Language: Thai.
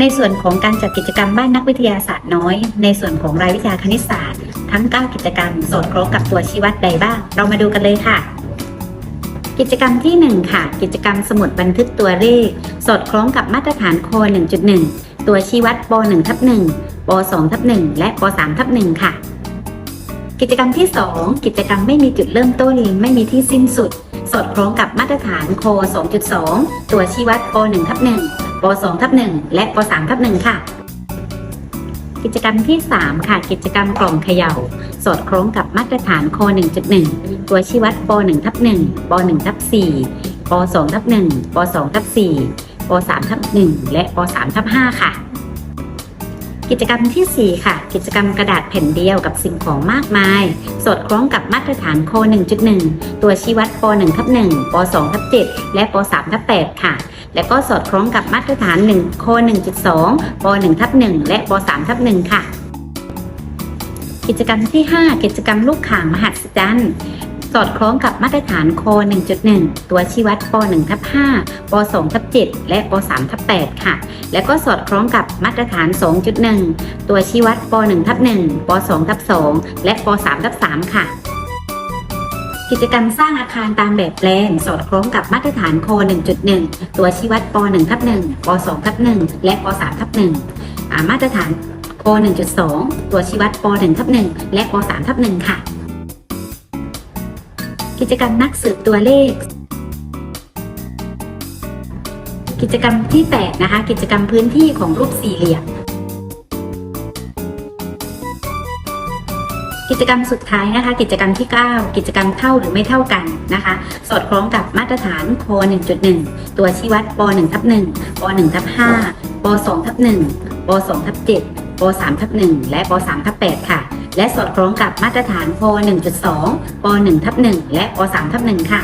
ในส่วนของการจัดกิจกรรมบ้านนักวิทยาศาสตร์น้อย ในส่วนของรายวิชาคณิตศาสตร์ ทั้ง 9 กิจกรรมสอดคล้องกับตัวชี้วัดใดบ้าง เรามาดูกันเลยค่ะ กิจกรรมที่ 1 ค่ะ กิจกรรมสมุดบันทึกตัวเลข สอดคล้องกับมาตรฐานโค1.1 ตัวชี้วัดป .1 ทับ1ป .2 ทับ1และป .3 ทับ1ค่ะ กิจกรรมที่ 2 กิจกรรมไม่มีจุดเริ่มต้นไม่มีที่สิ้นสุด สอดคล้องกับมาตรฐานโค2.2 ตัวชี้วัดป .1 ทับ1 ป .2 ทับ1และป .3 ทับ1ค่ะ กิจกรรมที่ 3 ค่ะ กิจกรรมกล่องเขย่า สอดคล้องกับมาตรฐานโค1.1 ตัวชี้วัดป .1 ทับ1ป .1 ทับ4ป .2 ทับ1ป .2 ทับ4ป .3 ทับ1และป .3 ทับ5ค่ะกิจกรรมทีสี่ 4 ค่ะ กิจกรรมกระดาษแผ่นเดียวกับสิ่งของมากมาย สอดคล้องกับมาตรฐานโค 1.1 ตัวชี้วัดป .1 ทับ1ป .2 ทับ7และป .3 ทับ8ค่ะ และก็สอดคล้องกับมาตรฐาน1โค1.2ป .1 ทับ1และป .3 ทับ1ค่ะ กิจกรรมที่ 5 กิจกรรมลูกข่างมหัศจรรย์สอดคล้องกับมาตรฐานโค 1.1 ตัวชี้วัดป .1 ทับ5ป .2 ทับ7และป .3 ทับ8ค่ะ และก็สอดคล้องกับมาตรฐาน 2.1 ตัวชี้วัดป .1 ทับ1ป .2 ทับ2และป .3 ทับ3ค่ะ กิจกรรมสร้างอาคารตามแบบแปลนสอดคล้องกับมาตรฐานโค1.1 ตัวชี้วัดป .1 ทับ1ป .2 ทับ1และป .3 ทับ1อ่ามาตรฐานโค1.2 ตัวชี้วัดป .1 ทับ1และป .3 ทับ1ค่ะ กิจกรรมนักสืบตัวเลข กิจกรรมที่ 8 นะคะ กิจกรรมพื้นที่ของรูปสี่เหลี่ยม กิจกรรมสุดท้ายนะคะ กิจกรรมที่ 9 กิจกรรมเท่าหรือไม่เท่ากันนะคะ สอดคล้องกับมาตรฐานโค1.1 ตัวชี้วัดป .1 ทับ1ป .1 ทับ5ป .2 ทับ1ป .2 ทับ7ป .3 ทับ1และป .3 ทับ8ค่ะ และสอดคล้องกับมาตรฐานโค1.2ป .1 ทับ1และป .3 ทับ1ค่ะ